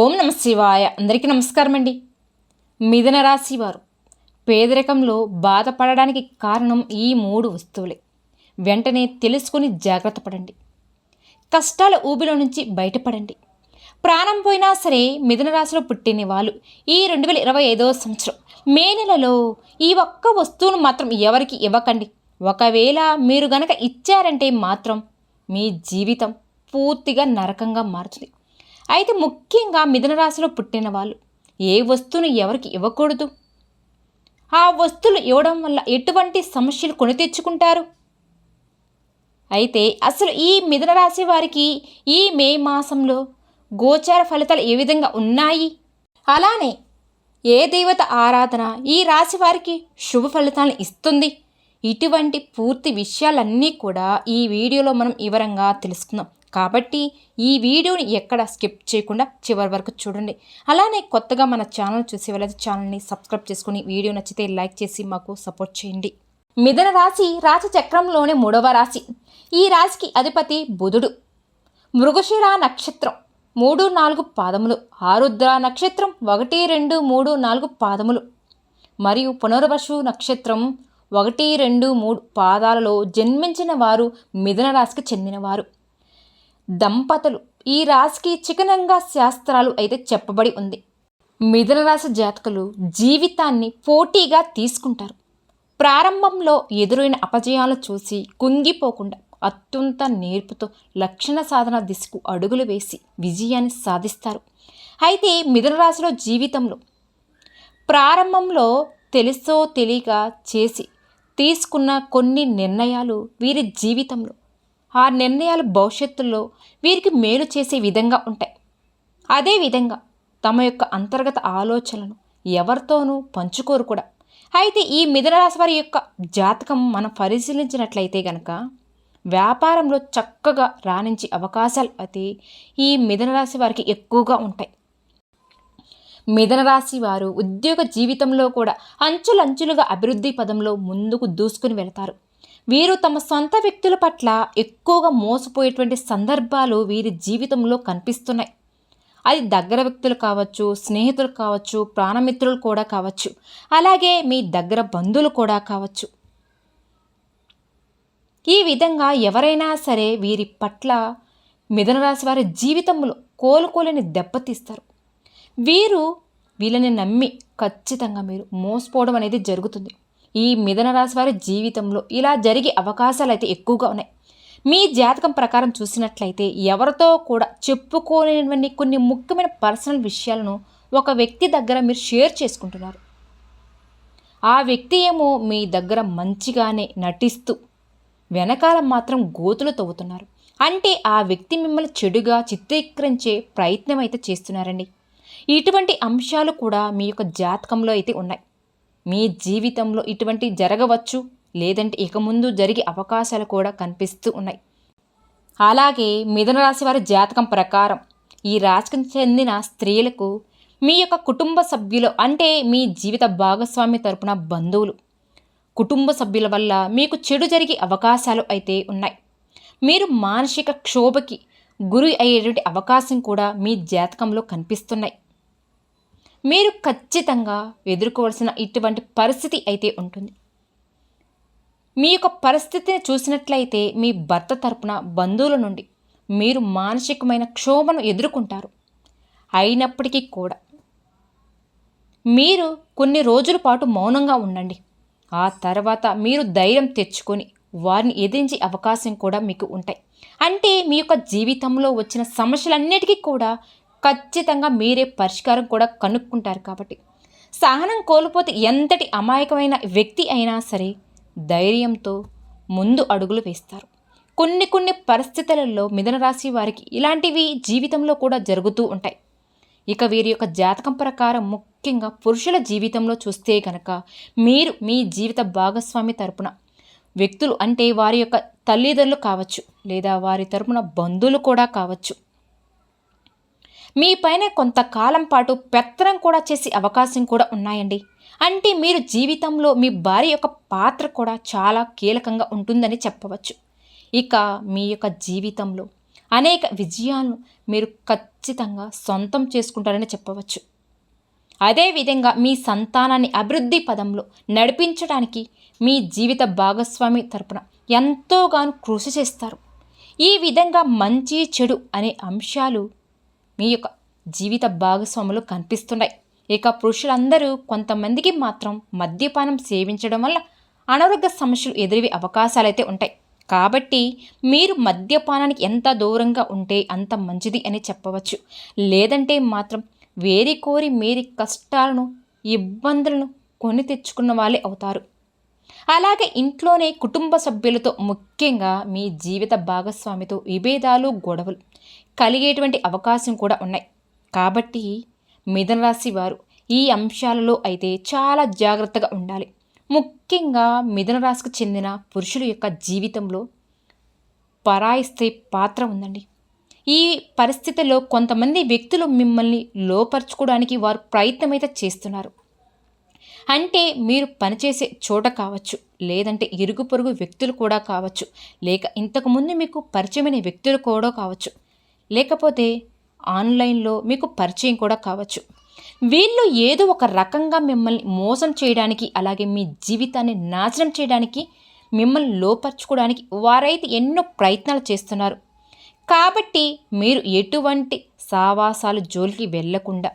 ఓం నమ శివాయ. అందరికీ నమస్కారం అండి మిథున రాశి వారు పేదరికంలో బాధపడడానికి కారణం ఈ మూడు వస్తువులే. వెంటనే తెలుసుకుని జాగ్రత్త పడండి. కష్టాల ఊబిలో నుంచి బయటపడండి. ప్రాణం పోయినా సరే మిథున రాశిలో పుట్టిన వాళ్ళు ఈ రెండు వేల ఇరవై ఐదవ సంవత్సరం మే నెలలో ఈ ఒక్క వస్తువును మాత్రం ఎవరికి ఇవ్వకండి. ఒకవేళ మీరు గనక ఇచ్చారంటే మాత్రం మీ జీవితం పూర్తిగా నరకంగా మారుతుంది. అయితే ముఖ్యంగా మిథున రాశిలో పుట్టిన వాళ్ళు ఏ వస్తువును ఎవరికి ఇవ్వకూడదు? ఆ వస్తువులు ఇవ్వడం వల్ల ఎటువంటి సమస్యలు కొని తెచ్చుకుంటారు? అయితే అసలు ఈ మిథున రాశి వారికి ఈ మే మాసంలో గోచార ఫలితాలు ఏ విధంగా ఉన్నాయి? అలానే ఏ దేవత ఆరాధన ఈ రాశి వారికి శుభ ఫలితాలను ఇస్తుంది? ఇటువంటి పూర్తి విషయాలన్నీ కూడా ఈ వీడియోలో మనం వివరంగా తెలుసుకుందాం. కాబట్టి ఈ వీడియోని ఎక్కడ స్కిప్ చేయకుండా చివరి వరకు చూడండి. అలానే కొత్తగా మన ఛానల్ చూసే వాళ్ళైతే ఛానల్ని సబ్స్క్రైబ్ చేసుకుని వీడియో నచ్చితే లైక్ చేసి మాకు సపోర్ట్ చేయండి. మిథున రాశి రాశి చక్రంలోనే మూడవ రాశి. ఈ రాశికి అధిపతి బుధుడు. మృగశిర నక్షత్రం మూడు నాలుగు పాదములు. ఆరుద్ర నక్షత్రం ఒకటి రెండు మూడు నాలుగు పాదములు. మరియు పునర్వసు నక్షత్రం ఒకటి రెండు మూడు పాదాలలో జన్మించిన వారు మిథున రాశికి చెందినవారు. దంపతులు ఈ రాశికి చికనంగా శాస్త్రాలు అయితే చెప్పబడి ఉంది. మిథున రాశి జాతకులు జీవితాన్ని పోటీగా తీసుకుంటారు. ప్రారంభంలో ఎదురైన అపజయాలు చూసి కుంగిపోకుండా అత్యంత నేర్పుతో లక్షణ సాధన దిశకు అడుగులు వేసి విజయాన్ని సాధిస్తారు. అయితే మిథున రాశిలో జీవితంలో ప్రారంభంలో తెలుసో తెలియక చేసి తీసుకున్న కొన్ని నిర్ణయాలు వీరి జీవితంలో ఆ నిర్ణయాలు భవిష్యత్తులో వీరికి మేలు చేసే విధంగా ఉంటాయి. అదేవిధంగా తమ యొక్క అంతర్గత ఆలోచనలను ఎవరితోనూ పంచుకోరు కూడా. అయితే ఈ మిథునరాశి వారి యొక్క జాతకం మనం పరిశీలించినట్లయితే గనక వ్యాపారంలో చక్కగా రాణించే అవకాశాలు అయితే ఈ మిథునరాశి వారికి ఎక్కువగా ఉంటాయి. మిథనరాశి వారు ఉద్యోగ జీవితంలో కూడా అంచులంచులుగా అభివృద్ధి పదంలో ముందుకు దూసుకుని వెళతారు. వీరు తమ సొంత వ్యక్తుల పట్ల ఎక్కువగా మోసపోయేటువంటి సందర్భాలు వీరి జీవితంలో కనిపిస్తున్నాయి. అది దగ్గర వ్యక్తులు కావచ్చు స్నేహితులు కావచ్చు ప్రాణమిత్రులు కూడా కావచ్చు. అలాగే మీ దగ్గర బంధువులు కూడా కావచ్చు. ఈ విధంగా ఎవరైనా సరే వీరి పట్ల మిథునరాశి వారి జీవితంలో కోలుకోలేని దెబ్బతీస్తారు వీరు వీళ్ళని నమ్మి ఖచ్చితంగా మీరు మోసపోవడం అనేది జరుగుతుంది. ఈ మిథున రాశి వారి జీవితంలో ఇలా జరిగే అవకాశాలు అయితే ఎక్కువగా ఉన్నాయి. మీ జాతకం ప్రకారం చూసినట్లయితే ఎవరితో కూడా చెప్పుకోలేనివన్నీ కొన్ని ముఖ్యమైన పర్సనల్ విషయాలను ఒక వ్యక్తి దగ్గర మీరు షేర్ చేసుకుంటున్నారు. ఆ వ్యక్తి ఏమో మీ దగ్గర మంచిగానే నటిస్తూ వెనకాల మాత్రం గోతులు తవ్వుతున్నారు. అంటే ఆ వ్యక్తి మిమ్మల్ని చెడుగా చిత్రీకరించే ప్రయత్నం అయితే చేస్తున్నారండి. ఇటువంటి అంశాలు కూడా మీ యొక్క జాతకంలో అయితే ఉన్నాయి. మీ జీవితంలో ఇటువంటి జరగవచ్చు లేదంటే ఇక ముందు జరిగే అవకాశాలు కూడా కనిపిస్తూ ఉన్నాయి. అలాగే మిథున రాశి వారి జాతకం ప్రకారం ఈ రాశికి చెందిన స్త్రీలకు మీ యొక్క కుటుంబ సభ్యులు అంటే మీ జీవిత భాగస్వామి తరపున బంధువులు. కుటుంబ సభ్యుల వల్ల మీకు చెడు జరిగే అవకాశాలు అయితే ఉన్నాయి. మీరు మానసిక క్షోభకి గురి అయ్యేటువంటి అవకాశం కూడా మీ జాతకంలో కనిపిస్తున్నాయి. మీరు ఖచ్చితంగా ఎదుర్కోవాల్సిన ఇటువంటి పరిస్థితి అయితే ఉంటుంది. మీ యొక్క పరిస్థితిని చూసినట్లయితే మీ భర్త తరపున బంధువుల నుండి మీరు మానసికమైన క్షోభను ఎదుర్కొంటారు. అయినప్పటికీ కూడా మీరు కొన్ని రోజుల పాటు మౌనంగా ఉండండి. ఆ తర్వాత మీరు ధైర్యం తెచ్చుకొని వారిని ఎదిరించే అవకాశం కూడా మీకు ఉంటాయి. అంటే మీ యొక్క జీవితంలో వచ్చిన సమస్యలన్నిటికీ కూడా ఖచ్చితంగా మీరే పరిష్కారం కూడా కనుక్కుంటారు కాబట్టి. సహనం కోల్పోతే ఎంతటి అమాయకమైన వ్యక్తి అయినా సరే ధైర్యంతో ముందు అడుగులు వేస్తారు. కొన్ని కొన్ని పరిస్థితులలో మిథున రాశి వారికి ఇలాంటివి జీవితంలో కూడా జరుగుతూ ఉంటాయి. ఇక వీరి యొక్క జాతకం ప్రకారం ముఖ్యంగా పురుషుల జీవితంలో చూస్తే కనుక మీరు మీ జీవిత భాగస్వామి తరపున వ్యక్తులు అంటే వారి యొక్క తల్లిదండ్రులు కావచ్చు లేదా వారి తరపున బంధువులు కూడా కావచ్చు. మీ పైన కొంతకాలం పాటు పెత్తనం కూడా చేసే అవకాశం కూడా ఉన్నాయండి. అంటే మీరు జీవితంలో మీ భార్య యొక్క పాత్ర కూడా చాలా కీలకంగా ఉంటుందని చెప్పవచ్చు. ఇక మీ యొక్క జీవితంలో అనేక విజయాలను మీరు ఖచ్చితంగా సొంతం చేసుకుంటారని చెప్పవచ్చు. అదేవిధంగా మీ సంతానాన్ని అభివృద్ధి పదంలో నడిపించడానికి మీ జీవిత భాగస్వామి తరపున ఎంతోగానో కృషి చేస్తారు. ఈ విధంగా మంచి చెడు అనే అంశాలు మీ యొక్క జీవిత భాగస్వాములు కనిపిస్తున్నాయి. ఇక పురుషులందరూ కొంతమందికి మాత్రం మద్యపానం సేవించడం వల్ల అనారోగ్య సమస్యలు ఎదురవే అవకాశాలైతే ఉంటాయి. కాబట్టి మీరు మద్యపానానికి ఎంత దూరంగా ఉంటే అంత మంచిది అని చెప్పవచ్చు. లేదంటే మాత్రం వేరి కోరి మీరి కష్టాలను ఇబ్బందులను కొని తెచ్చుకున్న వాళ్ళే అవుతారు. అలాగే ఇంట్లోనే కుటుంబ సభ్యులతో ముఖ్యంగా మీ జీవిత భాగస్వామితో విభేదాలు గొడవలు కలిగేటువంటి అవకాశం కూడా ఉన్నాయి. కాబట్టి మిథున రాశి వారు ఈ అంశాలలో అయితే చాలా జాగ్రత్తగా ఉండాలి. ముఖ్యంగా మిథున రాశికి చెందిన పురుషుల యొక్క జీవితంలో పరాయి స్త్రీ పాత్ర ఉందండి. ఈ పరిస్థితిలో కొంతమంది వ్యక్తులు మిమ్మల్ని లోపరుచుకోవడానికి వారు ప్రయత్నం అయితే చేస్తున్నారు. అంటే మీరు పనిచేసే చోట కావచ్చు లేదంటే ఇరుగు పొరుగు వ్యక్తులు కూడా కావచ్చు లేక ఇంతకుముందు మీకు పరిచయమైన వ్యక్తులు కూడా కావచ్చు. లేకపోతే ఆన్లైన్లో మీకు పరిచయం కూడా కావచ్చు. వీళ్ళు ఏదో ఒక రకంగా మిమ్మల్ని మోసం చేయడానికి అలాగే మీ జీవితాన్ని నాశనం చేయడానికి మిమ్మల్ని లోపరుచుకోవడానికి వారైతే ఎన్నో ప్రయత్నాలు చేస్తున్నారు. కాబట్టి మీరు ఎటువంటి సావాసాలు జోలికి వెళ్ళకుండా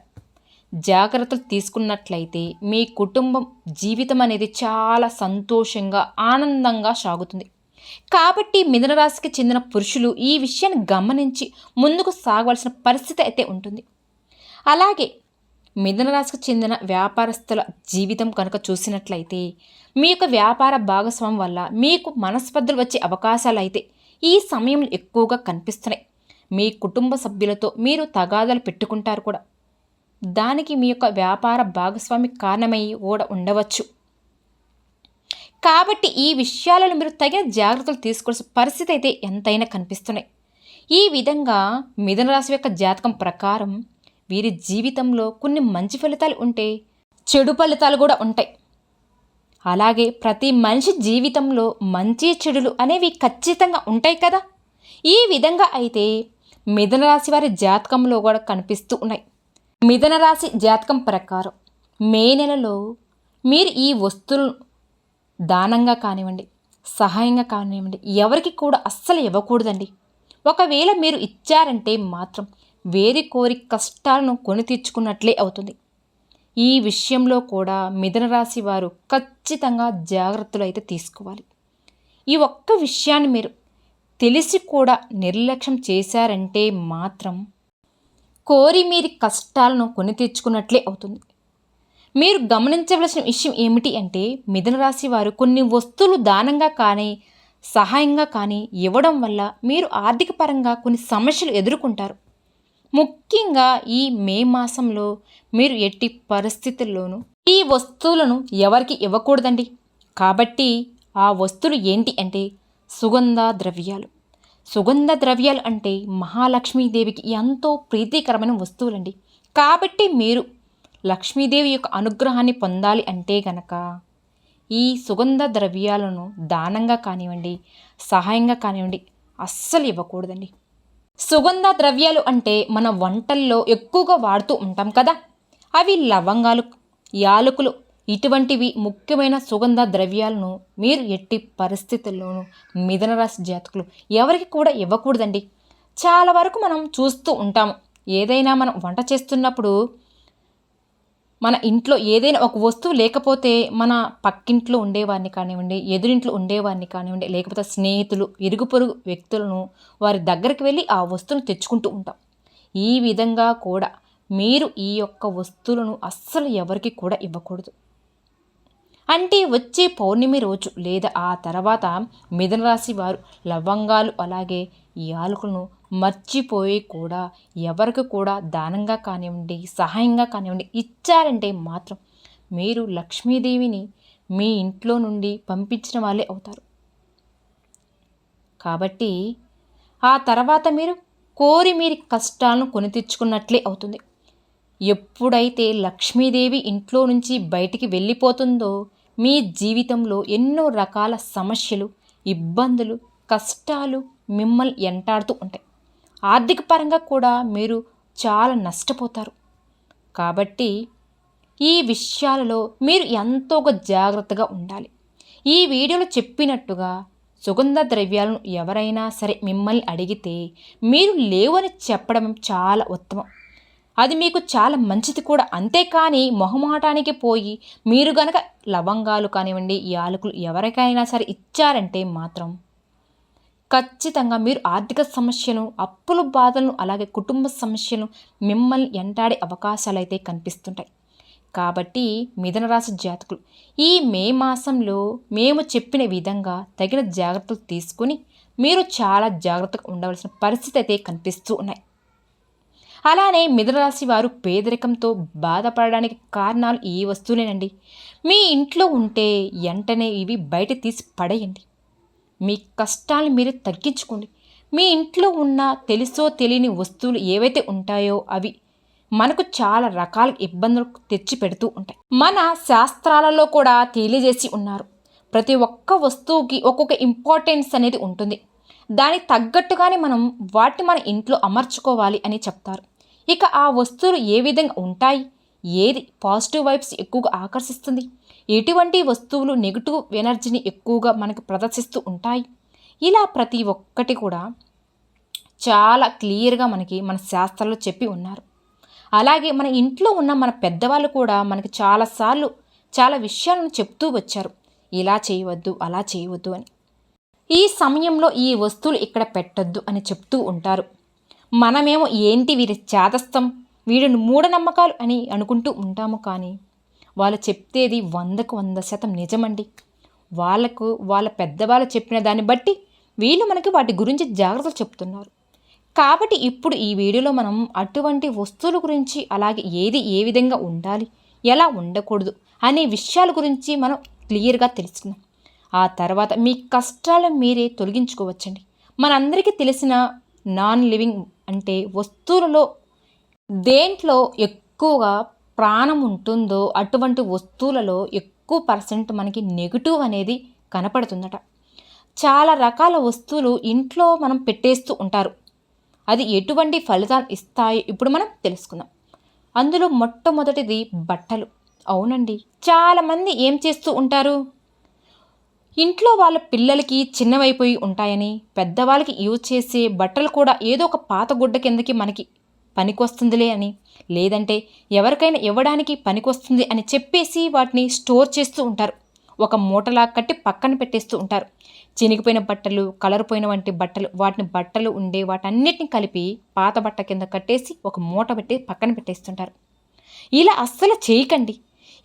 జాగ్రత్తలు తీసుకున్నట్లయితే మీ కుటుంబం జీవితం అనేది చాలా సంతోషంగా ఆనందంగా సాగుతుంది. కాబట్టి మిథునరాశికి చెందిన పురుషులు ఈ విషయాన్ని గమనించి ముందుకు సాగవలసిన పరిస్థితి అయితే ఉంటుంది. అలాగే మిథునరాశికి చెందిన వ్యాపారస్తుల జీవితం కనుక చూసినట్లయితే మీ యొక్క వ్యాపార భాగస్వామి వల్ల మీకు మనస్పర్ధలు వచ్చే అవకాశాలు అయితే ఈ సమయంలో ఎక్కువగా కనిపిస్తున్నాయి. మీ కుటుంబ సభ్యులతో మీరు తగాదాలు పెట్టుకుంటారు కూడా. దానికి మీ యొక్క వ్యాపార భాగస్వామి కారణమై కూడా ఉండవచ్చు. కాబట్టి ఈ విషయాలను మీరు తగిన జాగ్రత్తలు తీసుకోవాల్సిన పరిస్థితి అయితే ఎంతైనా కనిపిస్తున్నాయి. ఈ విధంగా మిథున రాశి యొక్క జాతకం ప్రకారం వీరి జీవితంలో కొన్ని మంచి ఫలితాలు ఉంటే చెడు ఫలితాలు కూడా ఉంటాయి. అలాగే ప్రతి మనిషి జీవితంలో మంచి చెడులు అనేవి ఖచ్చితంగా ఉంటాయి కదా? ఈ విధంగా అయితే మిథున రాశి వారి జాతకంలో కూడా కనిపిస్తూ ఉన్నాయి. మిథున రాశి జాతకం ప్రకారం మే నెలలో మీరు ఈ వస్తువులను దానంగా కానివ్వండి సహాయంగా కానివ్వండి ఎవరికి కూడా అస్సలు ఇవ్వకూడదండి. ఒకవేళ మీరు ఇచ్చారంటే మాత్రం వేరే కోరి కష్టాలను కొని తీర్చుకున్నట్లే అవుతుంది. ఈ విషయంలో కూడా మిథున రాశి వారు ఖచ్చితంగా జాగ్రత్తలు అయితే తీసుకోవాలి. ఈ ఒక్క విషయాన్ని మీరు తెలిసి కూడా నిర్లక్ష్యం చేశారంటే మాత్రం కోరి మీరు కష్టాలను కొని తెచ్చుకున్నట్లే అవుతుంది. మీరు గమనించవలసిన విషయం ఏమిటి అంటే మిథున రాశి వారు కొన్ని వస్తువులు దానంగా కానీ సహాయంగా కానీ ఇవ్వడం వల్ల మీరు ఆర్థిక పరంగా కొన్ని సమస్యలు ఎదుర్కొంటారు. ముఖ్యంగా ఈ మే మాసంలో మీరు ఎట్టి పరిస్థితుల్లోనూ ఈ వస్తువులను ఎవరికి ఇవ్వకూడదండి. కాబట్టి ఆ వస్తువులు ఏంటి అంటే సుగంధ ద్రవ్యాలు. సుగంధ ద్రవ్యాలు అంటే మహాలక్ష్మీదేవికి ఎంతో ప్రీతికరమైన వస్తువులండి. కాబట్టి మీరు లక్ష్మీదేవి యొక్క అనుగ్రహాన్ని పొందాలి అంటే గనక ఈ సుగంధ ద్రవ్యాలను దానంగా కానివ్వండి సహాయంగా కానివ్వండి అస్సలు ఇవ్వకూడదండి. సుగంధ ద్రవ్యాలు అంటే మన వంటల్లో ఎక్కువగా వాడుతూ ఉంటాం కదా. అవి లవంగాలు యాలకులు ఇటువంటివి ముఖ్యమైన సుగంధ ద్రవ్యాలను మీరు ఎట్టి పరిస్థితుల్లోనూ మిథనరాశి జాతకులు ఎవరికి కూడా ఇవ్వకూడదండి. చాలా వరకు మనం చూస్తూ ఉంటాము. ఏదైనా మనం వంట చేస్తున్నప్పుడు మన ఇంట్లో ఏదైనా ఒక వస్తువు లేకపోతే మన పక్కింట్లో ఉండేవారిని కానివ్వండి ఎదురింట్లో ఉండేవారిని కానివ్వండి లేకపోతే స్నేహితులు ఇరుగు పొరుగు వ్యక్తులను వారి దగ్గరికి వెళ్ళి ఆ వస్తువును తెచ్చుకుంటూ ఉంటాం. ఈ విధంగా కూడా మీరు ఈ యొక్క వస్తువులను అస్సలు ఎవరికి కూడా ఇవ్వకూడదు. అంటే వచ్చే పౌర్ణమి రోజు లేదా ఆ తర్వాత మిథున రాశి వారు లవంగాలు అలాగే ఈ ఆలుకలను మర్చిపోయి కూడా ఎవరికి కూడా దానంగా కానివ్వండి సహాయంగా కానివ్వండి ఇచ్చారంటే మాత్రం మీరు లక్ష్మీదేవిని మీ ఇంట్లో నుండి పంపించిన వాళ్ళే అవుతారు. కాబట్టి ఆ తర్వాత మీరు కోరి మీరు కష్టాలను కొని తెచ్చుకున్నట్లే అవుతుంది. ఎప్పుడైతే లక్ష్మీదేవి ఇంట్లో నుంచి బయటికి వెళ్ళిపోతుందో మీ జీవితంలో ఎన్నో రకాల సమస్యలు ఇబ్బందులు కష్టాలు మిమ్మల్ని ఎంటాడుతూ ఉంటాయి. ఆర్థిక పరంగా కూడా మీరు చాలా నష్టపోతారు. కాబట్టి ఈ విషయాలలో మీరు ఎంతో ఒక జాగ్రత్తగా ఉండాలి. ఈ వీడియోలో చెప్పినట్టుగా సుగంధ ద్రవ్యాలను ఎవరైనా సరే మిమ్మల్ని అడిగితే మీరు లేవని చెప్పడం చాలా ఉత్తమం. అది మీకు చాలా మంచిది కూడా. అంతేకాని మొహమాటానికి పోయి మీరు గనక లవంగాలు కానివ్వండి యాలకులు ఎవరికైనా సరే ఇచ్చారంటే మాత్రం ఖచ్చితంగా మీరు ఆర్థిక సమస్యలు అప్పుల బాధలను అలాగే కుటుంబ సమస్యలు మిమ్మల్ని ఎంటాడే అవకాశాలు అయితే కనిపిస్తుంటాయి. కాబట్టి మిథనరాశి జాతకులు ఈ మే మాసంలో మేము చెప్పిన విధంగా తగిన జాగ్రత్తలు తీసుకుని మీరు చాలా జాగ్రత్తగా ఉండవలసిన పరిస్థితి అయితే కనిపిస్తూ ఉన్నాయి. అలానే మిథనరాశి వారు పేదరికంతో బాధపడడానికి కారణాలు ఈ వస్తువులేనండి? మీ ఇంట్లో ఉంటే వెంటనే ఇవి బయట తీసి పడేయండి. మీ కష్టాలు మీరు తగ్గించుకోండి. మీ ఇంట్లో ఉన్న తెలుసో తెలియని వస్తువులు ఏవైతే ఉంటాయో అవి మనకు చాలా రకాల ఇబ్బందులు తెచ్చి పెడుతూ ఉంటాయి. మన శాస్త్రాలలో కూడా తెలియజేసి ఉన్నారు. ప్రతి ఒక్క వస్తువుకి ఒక్కొక్క ఇంపార్టెన్స్ అనేది ఉంటుంది. దానికి తగ్గట్టుగానే మనం వాటిని మన ఇంట్లో అమర్చుకోవాలి అని చెప్తారు. ఇక ఆ వస్తువులు ఏ విధంగా ఉంటాయి? ఏది పాజిటివ్ వైబ్స్ ఎక్కువగా ఆకర్షిస్తుంది? ఎటువంటి వస్తువులు నెగిటివ్ ఎనర్జీని ఎక్కువగా మనకు ప్రదర్శిస్తూ ఉంటాయి? ఇలా ప్రతి ఒక్కటి కూడా చాలా క్లియర్గా మనకి మన శాస్త్రాల్లో చెప్పి ఉన్నారు. అలాగే మన ఇంట్లో ఉన్న మన పెద్దవాళ్ళు కూడా మనకి చాలాసార్లు చాలా విషయాలను చెప్తూ వచ్చారు. ఇలా చేయవద్దు అలా చేయవద్దు అని. ఈ సమయంలో ఈ వస్తువులు ఇక్కడ పెట్టద్దు అని చెప్తూ ఉంటారు. మనమేమో ఏంటి వీరి చేతస్థం వీడిని మూఢనమ్మకాలు అని అనుకుంటూ ఉంటాము కానీ వాళ్ళు చెప్తేది వందకు వంద శాతం నిజమండి. వాళ్ళకు వాళ్ళ పెద్దవాళ్ళు చెప్పిన దాన్ని బట్టి వీళ్ళు మనకి వాటి గురించి జాగ్రత్తలు చెప్తున్నారు. కాబట్టి ఇప్పుడు ఈ వీడియోలో మనం అటువంటి వస్తువుల గురించి అలాగే ఏది ఏ విధంగా ఉండాలి ఎలా ఉండకూడదు అనే విషయాల గురించి మనం క్లియర్గా తెలుసుకుందాం. ఆ తర్వాత మీ కష్టాలను మీరే తొలగించుకోవచ్చండి. మనందరికీ తెలిసిన నాన్ లివింగ్ అంటే వస్తువులలో దేంట్లో ఎక్కువగా ప్రాణం ఉంటుందో అటువంటి వస్తువులలో ఎక్కువ పర్సెంట్ మనకి నెగిటివ్ అనేది కనపడుతుందట. చాలా రకాల వస్తువులు ఇంట్లో మనం పెట్టేస్తూ ఉంటారు. అది ఎటువంటి ఫలితాలు ఇస్తాయో ఇప్పుడు మనం తెలుసుకుందాం. అందులో మొట్టమొదటిది బట్టలు. అవునండి. చాలామంది ఏం చేస్తూ ఉంటారు? ఇంట్లో వాళ్ళ పిల్లలకి చిన్నవైపోయి ఉంటాయని పెద్దవాళ్ళకి యూజ్ చేసే బట్టలు కూడా ఏదో ఒక పాత గుడ్డ కిందకి మనకి పనికొస్తుందిలే అని. లేదంటే ఎవరికైనా ఇవ్వడానికి పనికొస్తుంది అని చెప్పేసి వాటిని స్టోర్ చేస్తూ ఉంటారు. ఒక మూటలా కట్టి పక్కన పెట్టేస్తూ ఉంటారు. చినిగిపోయిన బట్టలు కలర్ పోయిన వంటి బట్టలు వాటిని బట్టలు ఉండే వాటన్నిటిని కలిపి పాత బట్ట కింద కట్టేసి ఒక మూట పెట్టి పక్కన పెట్టేస్తుంటారు. ఇలా అస్సలు చేయకండి.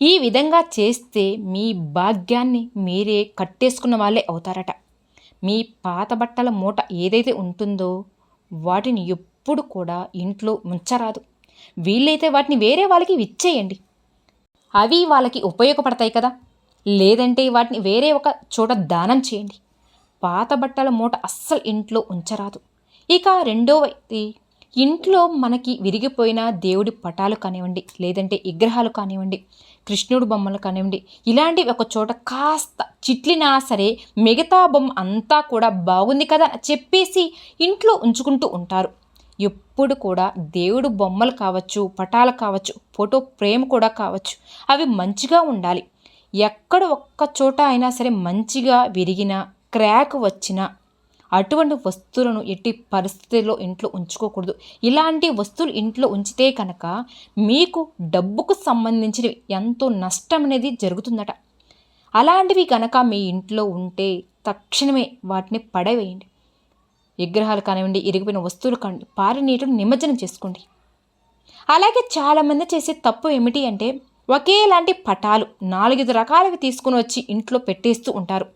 ఈ విధంగా చేస్తే మీ భాగ్యాన్ని మీరే కట్టేసుకున్న వాళ్ళే అవుతారట. మీ పాత బట్టల మూట ఏదైతే ఉంటుందో వాటిని ఎప్పుడు కూడా ఇంట్లో ముంచరాదు. వీళ్ళైతే వాటిని వేరే వాళ్ళకి ఇచ్చేయండి అవి వాళ్ళకి ఉపయోగపడతాయి కదా. లేదంటే వాటిని వేరే ఒక చోట దానం చేయండి. పాత బట్టల మూట అస్సలు ఇంట్లో ఉంచరాదు. ఇక రెండవది ఇంట్లో మనకి విరిగిపోయిన దేవుడి పటాలు కానివ్వండి లేదంటే విగ్రహాలు కానివ్వండి కృష్ణుడు బొమ్మలు కానివ్వండి ఇలాంటివి ఒక చోట కాస్త చిట్లినా సరే మిగతా బొమ్మ అంతా కూడా బాగుంది కదా అని చెప్పేసి ఇంట్లో ఉంచుకుంటూ ఉంటారు. ఎప్పుడు కూడా దేవుడు బొమ్మలు కావచ్చు పటాలు కావచ్చు ఫోటో ఫ్రేమ్ కూడా కావచ్చు. అవి మంచిగా ఉండాలి. ఎక్కడ ఒక్క చోట అయినా సరే మంచిగా విరిగిన క్రాక్ వచ్చిన అటువంటి వస్తువులను ఎట్టి పరిస్థితుల్లో ఇంట్లో ఉంచుకోకూడదు. ఇలాంటి వస్తువులు ఇంట్లో ఉంచితే కనుక మీకు డబ్బుకు సంబంధించినవి ఎంతో నష్టం అనేది జరుగుతుందట. అలాంటివి కనుక మీ ఇంట్లో ఉంటే తక్షణమే వాటిని పడవేయండి. విగ్రహాలు కానివ్వండి ఇరిగిపోయిన వస్తువులు కానివ్వండి పారి నీటిని నిమజ్జనం చేసుకోండి. అలాగే చాలామంది చేసే తప్పు ఏమిటి అంటే ఒకేలాంటి పటాలు నాలుగైదు రకాలవి తీసుకుని వచ్చి ఇంట్లో పెట్టేస్తూ ఉంటారు.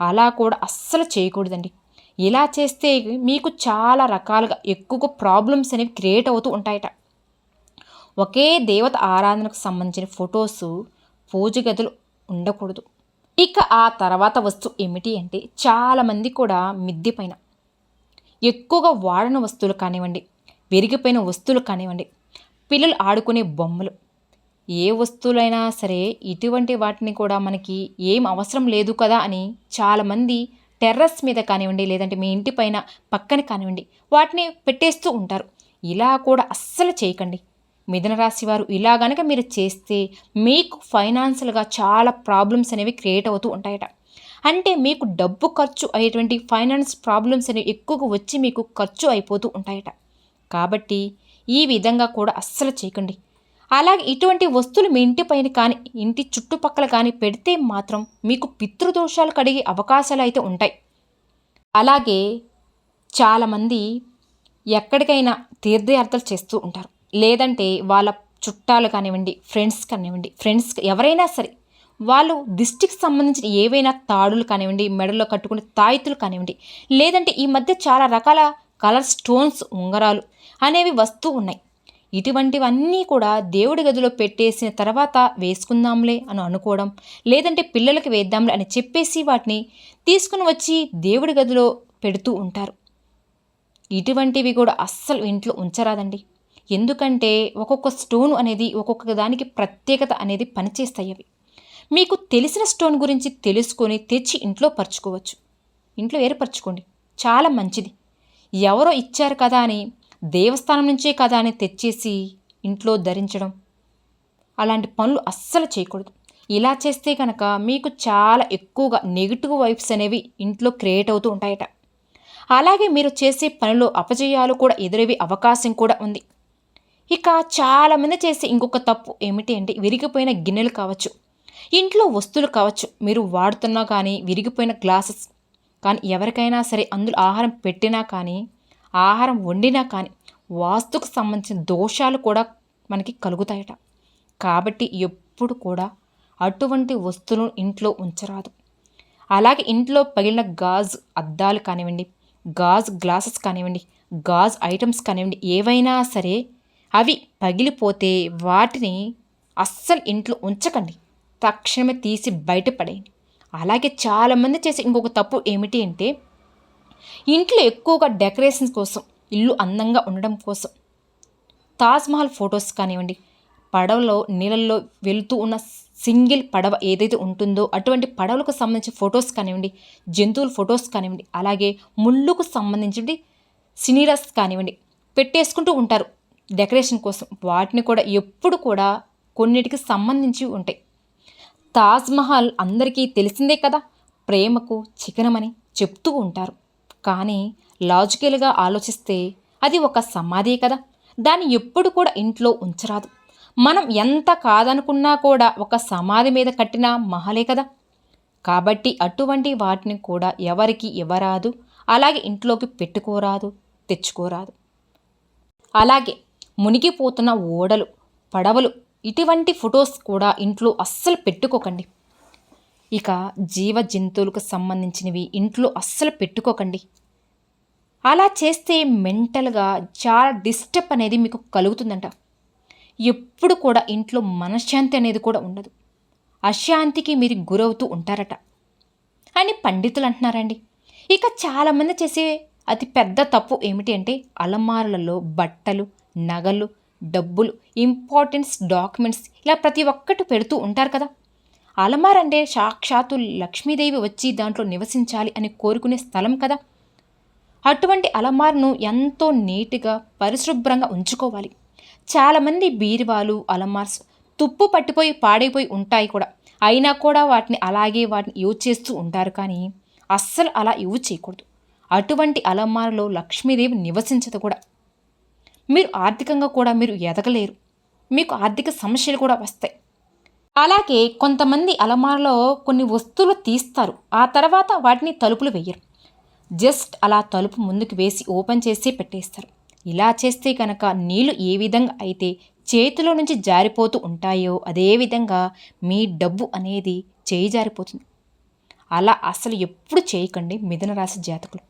అలా కూడా అస్సలు చేయకూడదండి. ఇలా చేస్తే మీకు చాలా రకాలుగా ఎక్కువగా ప్రాబ్లమ్స్ అనేవి క్రియేట్ అవుతూ ఉంటాయట. ఒకే దేవత ఆరాధనకు సంబంధించిన ఫొటోస్ పూజ గదులు ఉండకూడదు. ఇక ఆ తర్వాత వస్తువు ఏమిటి అంటే చాలామంది కూడా మిద్దె పైన ఎక్కువగా వాడిన వస్తువులు కానివ్వండి విరిగిపోయిన వస్తువులు కానివ్వండి పిల్లలు ఆడుకునే బొమ్మలు. ఏ వస్తువులైనా సరే ఇటువంటి వాటిని కూడా మనకి ఏం అవసరం లేదు కదా అని చాలామంది టెర్రస్ మీద కానివ్వండి లేదంటే మీ ఇంటి పైన పక్కన కానివ్వండి వాటిని పెట్టేస్తూ ఉంటారు. ఇలా కూడా అస్సలు చేయకండి. మిథున రాశి వారు ఇలా కనుక మీరు చేస్తే మీకు ఫైనాన్షియల్గా చాలా ప్రాబ్లమ్స్ అనేవి క్రియేట్ అవుతూ ఉంటాయట. అంటే మీకు డబ్బు ఖర్చు అయ్యేటువంటి ఫైనాన్స్ ప్రాబ్లమ్స్ అనేవి ఎక్కువగా వచ్చి మీకు ఖర్చు అయిపోతూ ఉంటాయట. కాబట్టి ఈ విధంగా కూడా అస్సలు చేయకండి. అలాగే ఇటువంటి వస్తువులు మీ ఇంటి పైన కానీ ఇంటి చుట్టుపక్కల కానీ పెడితే మాత్రం మీకు పితృదోషాలు కడిగే అవకాశాలు అయితే ఉంటాయి. అలాగే చాలామంది ఎక్కడికైనా తీర్థయాత్రలు చేస్తూ ఉంటారు. లేదంటే వాళ్ళ చుట్టాలు కానివ్వండి ఫ్రెండ్స్ కానివ్వండి ఫ్రెండ్స్ ఎవరైనా సరే వాళ్ళు దిష్టికి సంబంధించిన ఏవైనా తాడులు కానివ్వండి మెడలో కట్టుకునే తాయితులు కానివ్వండి లేదంటే ఈ మధ్య చాలా రకాల కలర్ స్టోన్స్ ఉంగరాలు అనేవి వస్తూ ఉన్నాయి. ఇటువంటివన్నీ కూడా దేవుడి గదిలో పెట్టేసిన తర్వాత వేసుకుందాంలే అని అనుకోవడం లేదంటే పిల్లలకి వేద్దాంలే అని చెప్పేసి వాటిని తీసుకుని వచ్చి దేవుడి గదిలో పెడుతూ ఉంటారు. ఇటువంటివి కూడా అస్సలు ఇంట్లో ఉంచరాదండి. ఎందుకంటే ఒక్కొక్క స్టోన్ అనేది ఒక్కొక్క దానికి ప్రత్యేకత అనేది పనిచేస్తాయి అవి. మీకు తెలిసిన స్టోన్ గురించి తెలుసుకొని తెచ్చి ఇంట్లో పరుచుకోవచ్చు. ఇంట్లో ఏర్పరచుకోండి. చాలా మంచిది. ఎవరో ఇచ్చారు కదా అని దేవస్థానం నుంచే కదా అని తెచ్చేసి ఇంట్లో ధరించడం. అలాంటి పనులు అస్సలు చేయకూడదు. ఇలా చేస్తే కనుక మీకు చాలా ఎక్కువగా నెగిటివ్ వైబ్స్ అనేవి ఇంట్లో క్రియేట్ అవుతూ ఉంటాయట. అలాగే మీరు చేసే పనిలో అపజయాలు కూడా ఎదురవే అవకాశం కూడా ఉంది. ఇక చాలామంది చేసే ఇంకొక తప్పు ఏమిటి అంటే విరిగిపోయిన గిన్నెలు కావచ్చు. ఇంట్లో వస్తువులు కావచ్చు. మీరు వాడుతున్నా కానీ విరిగిపోయిన గ్లాసెస్ కానీ ఎవరికైనా సరే అందులో ఆహారం పెట్టినా కానీ ఆహారం వండినా కానీ వాస్తుకు సంబంధించిన దోషాలు కూడా మనకి కలుగుతాయట. కాబట్టి ఎప్పుడు కూడా అటువంటి వస్తువులను ఇంట్లో ఉంచరాదు. అలాగే ఇంట్లో పగిలిన గాజు అద్దాలు కానివ్వండి గాజు గ్లాసెస్ కానివ్వండి గాజు ఐటమ్స్ కానివ్వండి ఏవైనా సరే అవి పగిలిపోతే వాటిని అస్సలు ఇంట్లో ఉంచకండి. తక్షణమే తీసి బయటపడేయండి. అలాగే చాలామంది చేసే ఇంకొక తప్పు ఏమిటి అంటే ఇంట్లో ఎక్కువగా డెకరేషన్స్ కోసం ఇల్లు అందంగా ఉండడం కోసం తాజ్మహల్ ఫొటోస్ కానివ్వండి పడవలో నీళ్ళల్లో వెళుతూ ఉన్న సింగిల్ పడవ ఏదైతే ఉంటుందో అటువంటి పడవలకు సంబంధించిన ఫొటోస్ కానివ్వండి జంతువుల ఫొటోస్ కానివ్వండి అలాగే ముళ్ళుకు సంబంధించి సినీరస్ కానివ్వండి పెట్టేసుకుంటూ ఉంటారు డెకరేషన్ కోసం. వాటిని కూడా ఎప్పుడు కూడా కొన్నిటికి సంబంధించి ఉంటాయి. తాజ్మహల్ అందరికీ తెలిసిందే కదా? ప్రేమకు చికనమని చెప్తూ ఉంటారు. కానీ లాజికల్గా ఆలోచిస్తే అది ఒక సమాధే కదా? దాన్ని ఎప్పుడు కూడా ఇంట్లో ఉంచరాదు. మనం ఎంత కాదనుకున్నా కూడా ఒక సమాధి మీద కట్టిన మహలే కదా? కాబట్టి అటువంటి వాటిని కూడా ఎవరికి ఇవ్వరాదు. అలాగే ఇంట్లోకి పెట్టుకోరాదు తెచ్చుకోరాదు. అలాగే మునిగిపోతున్న ఓడలు పడవలు ఇటువంటి ఫొటోస్ కూడా ఇంట్లో అస్సలు పెట్టుకోకండి. ఇక జీవ జంతువులకు సంబంధించినవి ఇంట్లో అస్సలు పెట్టుకోకండి. అలా చేస్తే మెంటల్గా చాలా డిస్టర్బ్ అనేది మీకు కలుగుతుందంట. ఎప్పుడు కూడా ఇంట్లో మనశ్శాంతి అనేది కూడా ఉండదు. అశాంతికి మీరు గురవుతూ ఉంటారట. అని పండితులు అంటున్నారండి. ఇక చాలామంది చేసే అతి పెద్ద తప్పు ఏమిటి అంటే అలమారులలో బట్టలు నగలు డబ్బులు ఇంపార్టెన్స్ డాక్యుమెంట్స్ ఇలా ప్రతి ఒక్కటి పెడుతూ ఉంటారు కదా. అలమార్ అంటే సాక్షాత్తు లక్ష్మీదేవి వచ్చి దాంట్లో నివసించాలి అని కోరుకునే స్థలం కదా. అటువంటి అలమార్ను ఎంతో నీట్గా పరిశుభ్రంగా ఉంచుకోవాలి. చాలామంది బీరువాలు అలమార్స్ తుప్పు పట్టిపోయి పాడైపోయి ఉంటాయి కూడా. అయినా కూడా వాటిని అలాగే వాటిని యూజ్ చేస్తూ ఉంటారు కానీ అస్సలు అలా యూజ్ చేయకూడదు. అటువంటి అలమారలో లక్ష్మీదేవి నివసించదు కూడా. మీరు ఆర్థికంగా కూడా మీరు ఎదగలేరు. మీకు ఆర్థిక సమస్యలు కూడా వస్తాయి. అలాగే కొంతమంది అలమారలో కొన్ని వస్తువులు తీస్తారు. ఆ తర్వాత వాటిని తలుపులు వేయరు. జస్ట్ అలా తలుపు ముందుకు వేసి ఓపెన్ చేసి పెట్టేస్తారు. ఇలా చేస్తే కనుక నీళ్ళు ఏ విధంగా అయితే చేతిలో నుంచి జారిపోతూ ఉంటాయో అదేవిధంగా మీ డబ్బు అనేది చేయి జారిపోతుంది. అలా అసలు ఎప్పుడు చేయకండి మిథున రాశి జాతకులు.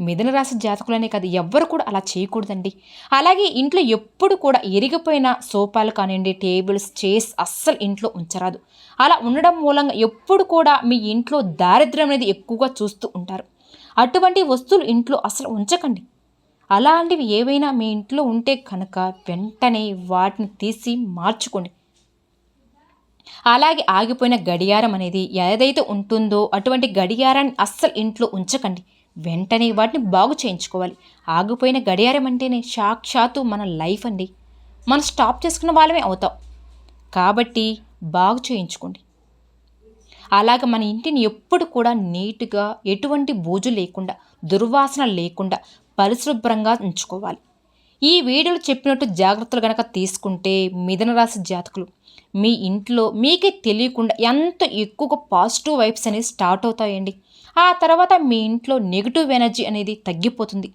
మిథున రాశి జాతకులనే కాదు ఎవ్వరు కూడా అలా చేయకూడదండి. అలాగే ఇంట్లో ఎప్పుడు కూడా ఎరిగిపోయిన సోఫాలు కానివ్వండి టేబుల్స్ చైర్స్ అస్సలు ఇంట్లో ఉంచరాదు. అలా ఉండడం మూలంగా ఎప్పుడు కూడా మీ ఇంట్లో దారిద్ర్యం అనేది ఎక్కువగా చూస్తూ ఉంటారు. అటువంటి వస్తువులు ఇంట్లో అసలు ఉంచకండి. అలాంటివి ఏవైనా మీ ఇంట్లో ఉంటే కనుక వెంటనే వాటిని తీసి మార్చుకోండి. అలాగే ఆగిపోయిన గడియారం అనేది ఏదైతే ఉంటుందో అటువంటి గడియారాన్ని అస్సలు ఇంట్లో ఉంచకండి. వెంటనే వాటిని బాగు చేయించుకోవాలి. ఆగిపోయిన గడియారం అంటేనే సాక్షాత్తు మన లైఫ్ అండి. మనం స్టాప్ చేసుకున్న వాళ్ళమే అవుతాం. కాబట్టి బాగు చేయించుకోండి. అలాగ మన ఇంటిని ఎప్పుడు కూడా నీట్గా ఎటువంటి బూజు లేకుండా దుర్వాసన లేకుండా పరిశుభ్రంగా ఉంచుకోవాలి. ఈ వీడియోలో చెప్పినట్టు జాగ్రత్తలు గనక తీసుకుంటే మిథున రాశి జాతకులు మీ ఇంట్లో మీకే తెలియకుండా ఎంత ఎక్కువగా పాజిటివ్ వైబ్స్ అనేవి స్టార్ట్ అవుతాయండి. ఆ తర్వాత మీ ఇంట్లో నెగిటివ్ ఎనర్జీ అనేది తగ్గిపోతుంది.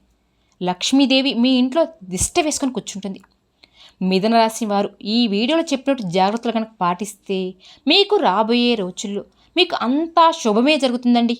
లక్ష్మీదేవి మీ ఇంట్లో దిష్ట వేసుకొని కూర్చుంటుంది. మిథున రాశి వారు ఈ వీడియోలో చెప్పినట్టు జాగ్రత్తలు కనుక పాటిస్తే మీకు రాబోయే రోజుల్లో మీకు అంతా శుభమే జరుగుతుందండి.